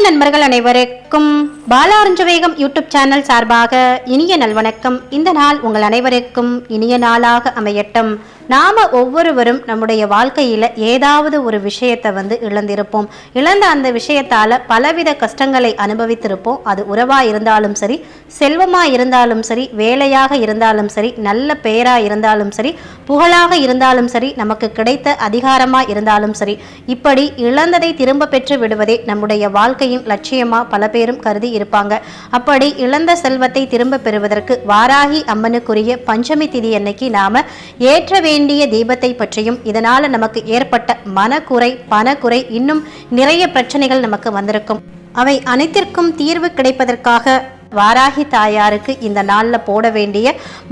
நண்பர்கள் அனைவருக்கும் பாலாரஞ்சவேகம் YouTube channel சார்பாக இனிய நல்வணக்கம். இந்த நாள் உங்கள் அனைவருக்கும் இனிய நாளாக அமையட்டும். நாம ஒவ்வொருவரும் நம்முடைய வாழ்க்கையில் ஏதாவது ஒரு விஷயத்தை வந்து இழந்திருப்போம். இழந்த அந்த விஷயத்தால் பலவித கஷ்டங்களை அனுபவித்திருப்போம். அது உறவாக இருந்தாலும் சரி செல்வமாக இருந்தாலும் சரி வேலையாக இருந்தாலும் சரி நல்ல பெயராக இருந்தாலும் சரி புகழாக இருந்தாலும் சரி நமக்கு கிடைத்த அதிகாரமாக இருந்தாலும் சரி. இப்படி இழந்ததை திரும்ப பெற்று விடுவதே நம்முடைய வாழ்க்கையின் லட்சியமாக பல பேரும் கருதி இருப்பாங்க. அப்படி இழந்த செல்வத்தை திரும்ப பெறுவதற்கு வாராகி அம்மனுக்குரிய பஞ்சமி திதி அன்னைக்கு நாம ஏற்ற வேண்டிய தீபத்தை பற்றியும் இதனால நமக்கு ஏற்பட்ட மனக்குறை பணக்குறை இன்னும் நிறைய பிரச்சனைகள் நமக்கு வந்திருக்கும். அவை அனைத்திற்கும் தீர்வு கிடைப்பதற்காக வாராகி தாயாருக்கு இந்த நாளில் போட வேண்டிய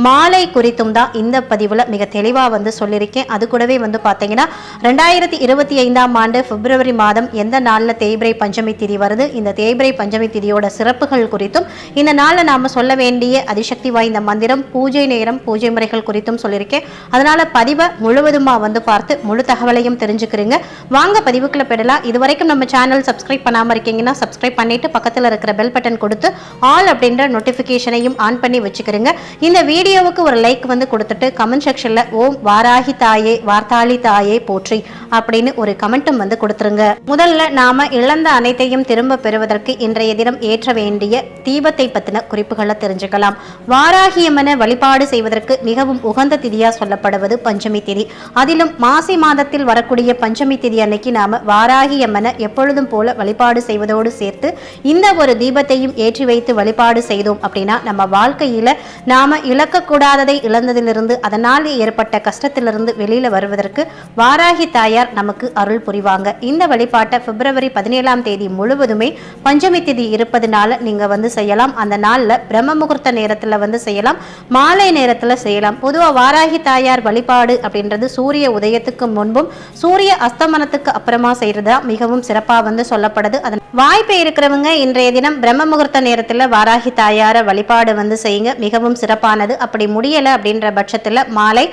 மாலை குறித்தும் தான் இந்த பதிவில் மிக தெளிவாக வந்து சொல்லியிருக்கேன். அது கூடவே வந்து பார்த்தீங்கன்னா ரெண்டாயிரத்தி இருபத்தி ஐந்தாம் ஆண்டு பிப்ரவரி மாதம் எந்த நாளில் தேய்பிரை பஞ்சமி திதி வருது இந்த தேய்பிரை பஞ்சமி திதியோட சிறப்புகள் குறித்தும் இந்த நாளில் நாம் சொல்ல வேண்டிய அதிசக்தி வாய்ந்த மந்திரம் பூஜை நேரம் பூஜை முறைகள் குறித்தும் சொல்லியிருக்கேன். அதனால் பதிவை முழுவதுமாக வந்து பார்த்து முழு தகவலையும் தெரிஞ்சுக்கிறீங்க. வாங்க பதிவுக்குள்ள பெடலாம் இது வரைக்கும் நம்ம சேனல் சப்ஸ்கிரைப் பண்ணாமல் இருக்கீங்கன்னா சப்ஸ்கிரைப் பண்ணிட்டு பக்கத்தில் இருக்கிற பெல் பட்டன் கொடுத்து ஆல் அப்படின்ற நோட்டிஃபிகேஷனையும் ஆன் பண்ணி வச்சுக்கிறேங்க. இந்த வீடியோவுக்கு ஒரு லைக் வந்து கொடுத்துட்டு கமெண்ட் செக்ஷனில் ஓம் வாராகி தாயே வார்த்தாளி தாயே போற்றி அப்படின்னு ஒரு கமெண்ட்டும் வந்து கொடுத்துருங்க. முதல்ல நாம இழந்த அனைத்தையும் திரும்ப பெறுவதற்கு இன்றைய தினம் ஏற்ற வேண்டிய தீபத்தை பற்றின குறிப்புகளை தெரிஞ்சுக்கலாம். வாராகியம்மனை வழிபாடு செய்வதற்கு மிகவும் உகந்த திதியாக சொல்லப்படுவது பஞ்சமி திதி. அதிலும் மாசி மாதத்தில் வரக்கூடிய பஞ்சமி திதி அன்னைக்கு நாம வாராகியம்மனை எப்பொழுதும் போல வழிபாடு செய்வதோடு சேர்த்து இந்த ஒரு தீபத்தையும் ஏற்றி வைத்து வழி வழிபாடு செய்தோம் அப்படின்னா நம்ம வாழ்க்கையில் நாம் இழக்கக்கூடாததை இழந்ததிலிருந்து அதனால் ஏற்பட்ட கஷ்டத்திலிருந்து வெளியில் வருவதற்கு வாராகி தாயார் நமக்கு அருள் புரிவாங்க. இந்த வழிபாட்டை பிப்ரவரி பதினேழாம் தேதி முழுவதுமே பஞ்சமி திதி இருப்பதனால நீங்கள் வந்து செய்யலாம். அந்த நாளில் பிரம்ம முகூர்த்த நேரத்தில் வந்து செய்யலாம். மாலை நேரத்தில் செய்யலாம். பொதுவாக வாராகி தாயார் வழிபாடு அப்படின்றது சூரிய உதயத்துக்கு முன்பும் சூரிய அஸ்தமனத்துக்கு அப்புறமா செய்யறதா மிகவும் சிறப்பாக வந்து சொல்லப்படுது. அதன் வாய்ப்பு இருக்கிறவங்க இன்றைய தினம் பிரம்ம முகூர்த்த நேரத்துல வாராகி தாயார வழிபாடு வந்து செய்யுங்க. மிகவும் சிறப்பானது. அப்படி முடியலை அப்படின்ற பட்சத்தில் மாலை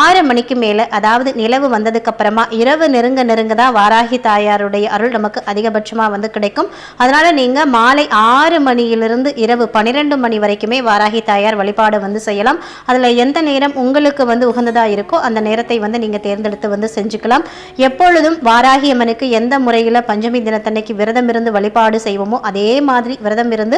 ஆறு மணிக்கு மேலே அதாவது நிலவு வந்ததுக்கு அப்புறமா இரவு நெருங்க நெருங்க தான் வாராகி தாயாருடைய அருள் நமக்கு அதிகபட்சமாக வந்து கிடைக்கும். அதனால் நீங்கள் மாலை ஆறு மணியிலிருந்து இரவு பன்னிரெண்டு மணி வரைக்குமே வாராகி தாயார் வழிபாடு வந்து செய்யலாம். அதில் எந்த நேரம் உங்களுக்கு வந்து உகந்ததாக இருக்கோ அந்த நேரத்தை வந்து நீங்கள் தேர்ந்தெடுத்து வந்து செஞ்சுக்கலாம். எப்பொழுதும் வாராகி அம்மனுக்கு எந்த முறையில் பஞ்சமி தினத்தன்னைக்கு விரதம் இருந்து வழிபாடு செய்வோமோ அதே மாதிரி விரதம் இருந்து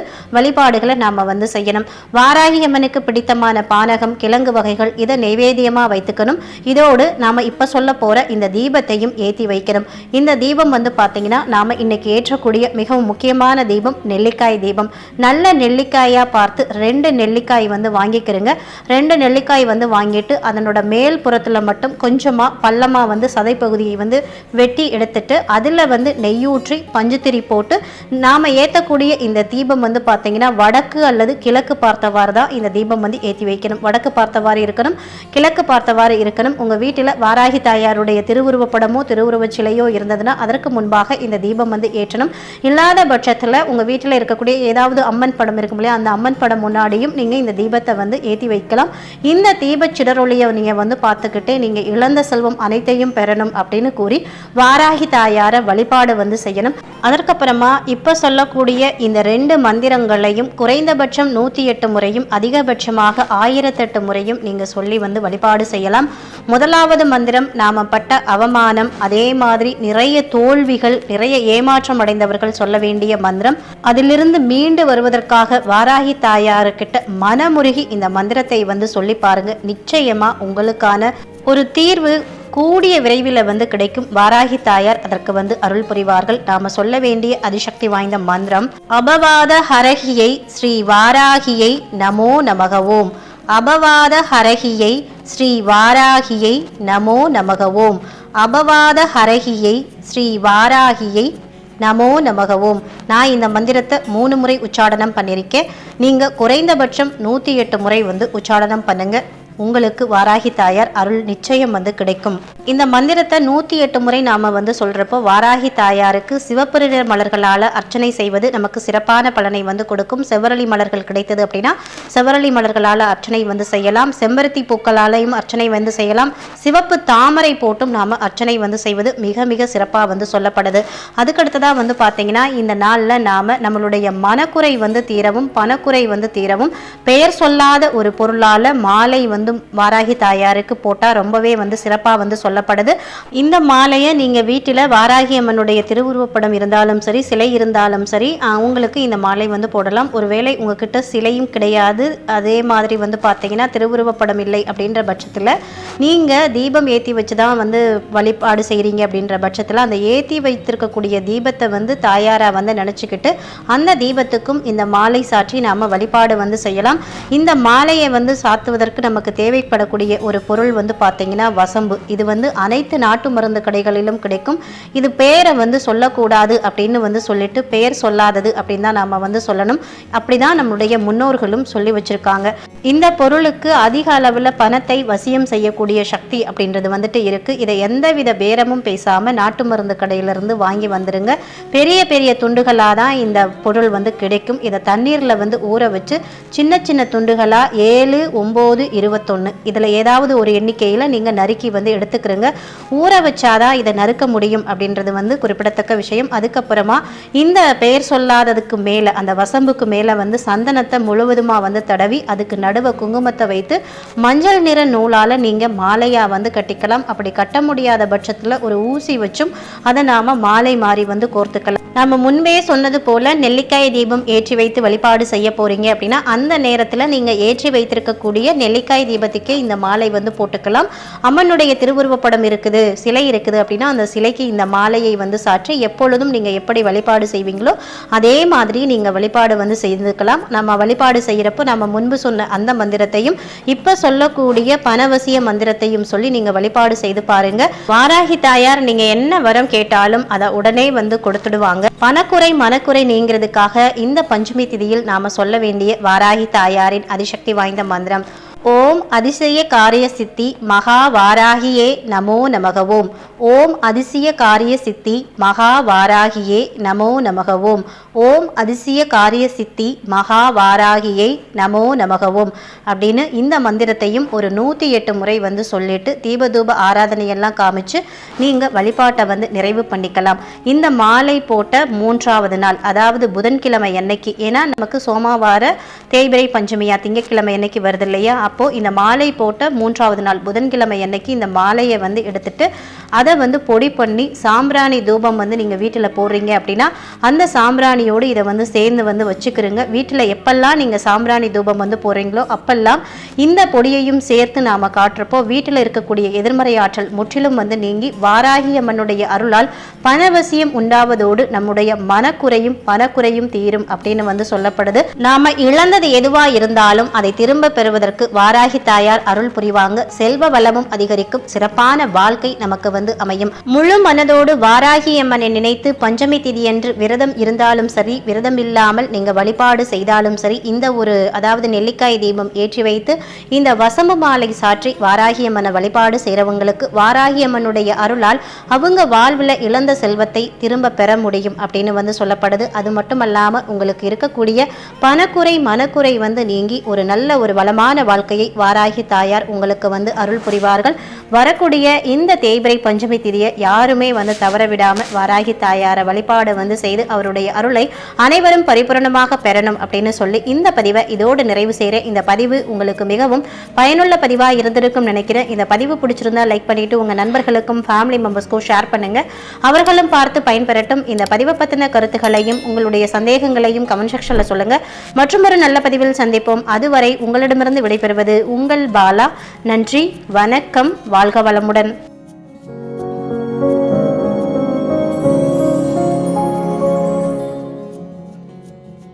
வழிபாடுகளை நாம் வந்து செய்யணும். வாராகி அம்மனுக்கு பிடித்தமான பானகம் கிழங்கு வகைகள் இதை நைவேத்தியமாக வைத்துக்கணும். இதோடு நாம இப்போ சொல்ல போகிற இந்த தீபத்தையும் ஏற்றி வைக்கணும். இந்த தீபம் வந்து பார்த்தீங்கன்னா நாம் இன்னைக்கு ஏற்றக்கூடிய மிகவும் முக்கியமான தீபம் நெல்லிக்காய் தீபம். நல்ல நெல்லிக்காயாக பார்த்து ரெண்டு நெல்லிக்காய் வந்து வாங்கிக்கிறங்க. ரெண்டு நெல்லிக்காய் வந்து வாங்கிட்டு அதனோட மேல் புறத்தில் மட்டும் கொஞ்சமாக பள்ளமாக வந்து சதைப்பகுதியை வந்து வெட்டி எடுத்துட்டு அதில் வந்து நெய்யூற்றி பஞ்சுத்திரி போட்டு நாம ஏற்றக்கூடிய இந்த தீபம் வந்து பார்த்தீங்கன்னா வடக்கு அல்லது கிழக்கு பார்த்தவாறு தான் இந்த தீபம் வந்து ஏற்றி வைக்கணும். வடக்கு பார்த்தவாறு இருக்கணும் கிழக்கு பார்த்தவாறு இருக்கணும். உங்க வீட்டில் வாராகி தாயாருடைய திருவுருவப்படமோ திருவுருவச் சிலையோ இருந்ததுன்னா அதற்கு முன்பாக இந்த தீபம் வந்து ஏற்றணும். இல்லாத பட்சத்தில் உங்கள் வீட்டில் இருக்கக்கூடிய ஏதாவது அம்மன் படம் இருக்கும் இல்லையா அந்த அம்மன் படம் முன்னாடியும் நீங்கள் இந்த தீபத்தை வந்து ஏற்றி வைக்கலாம். இந்த தீபச் சிடரொலியை நீங்கள் வந்து பார்த்துக்கிட்டே நீங்கள் இழந்த செல்வம் அனைத்தையும் பெறணும் அப்படின்னு கூறி வாராகி தாயார வழிபாடு வந்து செய்யணும். அதற்கப்புறமா இப்போ சொல்லக்கூடிய இந்த ரெண்டு மந்திரங்களையும் குறைந்தபட்சம் நூத்தி எட்டு முறையும் அதிகபட்சமாக ஆயிரத்தெட்டு முறையும் நீங்க சொல்லி வந்து வழிபாடு செய்யலாம். முதலாவது மந்திரம் நாம பட்ட அவமானம் அதே மாதிரி நிறைய தோல்விகள் நிறைய ஏமாற்றம் அடைந்தவர்கள் சொல்ல வேண்டிய மந்திரம். அதிலிருந்து மீண்டு வருவதற்காக வாராகி தாயாருக்கிட்ட மனமுருகி இந்த மந்திரத்தை வந்து சொல்லி பாருங்க. நிச்சயமா உங்களுக்கான ஒரு தீர்வு கூடிய விரைவில் வந்து கிடைக்கும் வாராகி தாயார் அதற்கு வந்து அருள் புரிவார்கள். நாம சொல்ல வேண்டிய அதிசக்தி வாய்ந்த மந்திரம் அபவாத ஹரகியை ஸ்ரீ வாராகியை நமோ நமகவோம். அபவாத ஹரகியை ஸ்ரீ வாராகியை நமோ நமகவோம். அபவாத ஹரகியை ஸ்ரீ வாராகியை நமோ நமகவும். நான் இந்த மந்திரத்தை மூணு முறை உச்சாடனம் பண்ணியிருக்கேன். நீங்கள் குறைந்தபட்சம் நூற்றி எட்டு முறை வந்து உச்சாடனம் பண்ணுங்க. உங்களுக்கு வாராகி தாயார் அருள் நிச்சயம் வந்து கிடைக்கும். இந்த மந்திரத்தை நூற்றி எட்டு முறை நாம் வந்து சொல்கிறப்போ வாராகி தாயாருக்கு சிவப்பு நிற மலர்களால் அர்ச்சனை செய்வது நமக்கு சிறப்பான பலனை வந்து கொடுக்கும். செவ்வரளி மலர்கள் கிடைத்தது அப்படின்னா செவ்வரளி மலர்களால் அர்ச்சனை வந்து செய்யலாம். செம்பருத்தி பூக்களாலையும் அர்ச்சனை வந்து செய்யலாம். சிவப்பு தாமரை போட்டும் நாம் அர்ச்சனை வந்து செய்வது மிக மிக சிறப்பாக வந்து சொல்லப்படுது. அதுக்கடுத்ததாக வந்து பார்த்தீங்கன்னா இந்த நாளில் நாம் நம்மளுடைய மனக்குறை வந்து தீரவும் பணக்குறை வந்து தீரவும் பெயர் சொல்லாத ஒரு பொருளால் மாலை வந்து வாராகி தாயாருக்கு போட்டால் ரொம்பவே வந்து சிறப்பாக வந்து சொல்லப்படுது. இந்த மாலையை நீங்கள் வீட்டில் வாராகி அம்மனுடைய திருவுருவப்படம் இருந்தாலும் சரி சிலை இருந்தாலும் சரி அவங்களுக்கு இந்த மாலை வந்து போடலாம். ஒருவேளை உங்ககிட்ட சிலையும் கிடையாது. அதே மாதிரி வந்து பார்த்தீங்கன்னா திருவுருவப்படம் இல்லை அப்படின்ற பட்சத்தில் நீங்கள் தீபம் ஏற்றி வச்சு தான் வந்து வழிபாடு செய்கிறீங்க அப்படின்ற பட்சத்தில் அந்த ஏற்றி வைத்திருக்கக்கூடிய தீபத்தை வந்து தாயாராக வந்து நினச்சிக்கிட்டு அந்த தீபத்துக்கும் இந்த மாலை சாற்றி நாம் வழிபாடு வந்து செய்யலாம். இந்த மாலையை வந்து சாத்துவதற்கு நமக்கு தேவைப்படக்கூடிய ஒரு பொருள் வந்து பார்த்தீங்கன்னா வசம்பு. இது வந்து அனைத்து நாட்டு மருந்து கடைகளிலும் கிடைக்கும். இது பெயரை வந்து சொல்லக்கூடாது அப்படின்னு வந்து சொல்லிட்டு பெயர் சொல்லாதது அப்படின்னு தான் நம்ம வந்து சொல்லணும். அப்படி தான் நம்முடைய முன்னோர்களும் சொல்லி வச்சிருக்காங்க. இந்த பொருளுக்கு அதிக அளவில் பணத்தை வசியம் செய்யக்கூடிய சக்தி அப்படின்றது வந்துட்டு இருக்குது இதை எந்தவித பேரமும் பேசாமல் நாட்டு மருந்து கடையிலிருந்து வாங்கி வந்துடுங்க பெரிய பெரிய துண்டுகளாக தான் இந்த பொருள் வந்து கிடைக்கும். இதை தண்ணீரில் வந்து ஊற வச்சு சின்ன சின்ன துண்டுகளாக ஏழு ஒம்பது இருபத்தொன்று இதில் ஏதாவது ஒரு எண்ணிக்கையில் நீங்கள் நறுக்கி வந்து எடுத்துக்கிறோங்க. ஊற வச்சாதான் இதை நறுக்க முடியும் அப்படின்றது வந்து குறிப்பிடத்தக்க விஷயம். அதுக்கப்புறமா இந்த பெயர் சொல்லாததுக்கு மேலே அந்த வசம்புக்கு மேலே வந்து சந்தனத்தை முழுவதுமாக வந்து தடவி அதுக்கு நடு நடுவை குங்குமத்தை வைத்து மஞ்சள் நிற நூலால் நீங்கள் மாலையாக வந்து கட்டிக்கலாம். அப்படி கட்ட முடியாத பட்சத்தில் ஒரு ஊசி வச்சும் அதை நாம் மாலை மாறி வந்து கோர்த்துக்கலாம். நம்ம முன்பே சொன்னது போல நெல்லிக்காய் தீபம் ஏற்றி வைத்து வழிபாடு செய்ய போறீங்க அப்படின்னா அந்த நேரத்தில் நீங்கள் ஏற்றி வைத்திருக்கக்கூடிய நெல்லிக்காய் தீபத்துக்கே இந்த மாலை வந்து போட்டுக்கலாம். அம்மனுடைய திருவுருவப்படம் இருக்குது சிலை இருக்குது அப்படின்னா அந்த சிலைக்கு இந்த மாலையை வந்து சாற்றி எப்பொழுதும் நீங்கள் எப்படி வழிபாடு செய்வீங்களோ அதே மாதிரி நீங்கள் வழிபாடு வந்து செய்துக்கலாம். நம்ம வழிபாடு செய்கிறப்போ நம்ம முன்பு சொன்ன அந்த மந்திரத்தையும் இப்போ சொல்லக்கூடிய பணவசிய மந்திரத்தையும் சொல்லி நீங்கள் வழிபாடு செய்து பாருங்க. வாராகி தாயார் நீங்கள் என்ன வரம் கேட்டாலும் அதை உடனே வந்து கொடுத்துடுவாங்க. பணக்குறை மனக்குறை நீங்கிறதுக்காக இந்த பஞ்சமி திதியில் நாம சொல்ல வேண்டிய வாராகி தாயாரின் அதிசக்தி வாய்ந்த மந்திரம். ஓம் அதிசய காரிய சித்தி மகா வாராகியே நமோ நமகவோம். ஓம் அதிசய காரிய சித்தி மகா வாராகியே நமோ நமகவோம். ஓம் அதிசய காரிய சித்தி மகா வாராகியே நமோ நமகவோம். அப்படின்னு இந்த மந்திரத்தையும் ஒரு நூற்றி எட்டு முறை வந்து சொல்லிட்டு தீபதூப ஆராதனையெல்லாம் காமிச்சு நீங்கள் வழிபாட்டை வந்து நிறைவு பண்ணிக்கலாம். இந்த மாலை போட்ட மூன்றாவது நாள் அதாவது புதன்கிழமை அன்னைக்கு ஏன்னா நமக்கு சோமவார தேய்பிரை பஞ்சமியா திங்கக்கிழமை அன்னைக்கு வருது இல்லையா? அப்போது இந்த மாலை போட்ட மூன்றாவது நாள் புதன்கிழமை அன்னைக்கு இந்த மாலையை வந்து எடுத்துட்டு அதை வந்து பொடி பண்ணி சாம்பிராணி தூபம் வந்து நீங்கள் வீட்டில் போடுறீங்க அப்படின்னா அந்த சாம்பிராணியோடு இதை வந்து சேர்ந்து வந்து வச்சுக்கிறோங்க. வீட்டில் எப்பெல்லாம் நீங்கள் சாம்பிராணி தூபம் வந்து போடுறீங்களோ அப்பெல்லாம் இந்த பொடியையும் சேர்த்து நாம் காட்டுறப்போ வீட்டில் இருக்கக்கூடிய எதிர்மறை ஆற்றல் முற்றிலும் வந்து நீங்கி வாராகி அம்மனுடைய அருளால் பணவசியம் உண்டாவதோடு நம்முடைய மனக்குறையும் பணக்குறையும் தீரும் அப்படின்னு வந்து சொல்லப்படுது. நாம இழந்தது எதுவா இருந்தாலும் அதை திரும்ப பெறுவதற்கு வாராகி தாயார் அருள் புரிவாங்க. செல்வ வளமும் அதிகரிக்கும். சிறப்பான வாழ்க்கை நமக்கு வந்து அமையும். முழு மனதோடு வாராகி அம்மனை நினைத்து பஞ்சமி திதியன்று விரதம் இருந்தாலும் சரி விரதம் இல்லாமல் நீங்க வழிபாடு செய்தாலும் சரி இந்த ஒரு அதாவது நெல்லிக்காய் தீபம் ஏற்றி வைத்து இந்த வசம்பு மாலை சாற்றி வாராகி அம்மனை வழிபாடு செய்கிறவங்களுக்கு வாராகி அம்மனுடைய அருளால் அவங்க வாழ்வில் இழந்த செல்வத்தை திரும்ப பெற முடியும் அப்படின்னு வந்து சொல்லப்படுது. அது மட்டுமல்லாமல் உங்களுக்கு இருக்கக்கூடிய பணக்குறை மனக்குறை வந்து நீங்கி ஒரு நல்ல ஒரு வளமான வாழ்க்கை வாழ்க்கையை வாராகி தாயார் உங்களுக்கு வந்து அருள் புரிவார்கள். வரக்கூடிய இந்த தேய்பிரை பஞ்சமி திதியை யாருமே வந்து தவற விடாம வாராகி தாயாரை வழிபாடு வந்து செய்து அவருடைய அருளை அனைவரும் பரிபூரணமாக பெறணும் அப்படின்னு சொல்லி இந்த பதிவை இதோடு நிறைவு செய்கிற இந்த பதிவு உங்களுக்கு மிகவும் பயனுள்ள பதிவாக இருந்திருக்கும் நினைக்கிறேன். இந்த பதிவு பிடிச்சிருந்தா லைக் பண்ணிட்டு உங்கள் நண்பர்களுக்கும் ஃபேமிலி மெம்பர்ஸ்க்கும் ஷேர் பண்ணுங்க. அவர்களும் பார்த்து பயன்பெறட்டும். இந்த பதிவை பற்றின கருத்துக்களையும் உங்களுடைய சந்தேகங்களையும் கமெண்ட் செக்ஷனில் சொல்லுங்க. மற்றும் ஒரு நல்ல பதிவில் சந்திப்போம். அதுவரை உங்களிடமிருந்து விடைபெறுவது உங்கள் பாலா. நன்றி வணக்கம் வாழ்க வளமுடன்.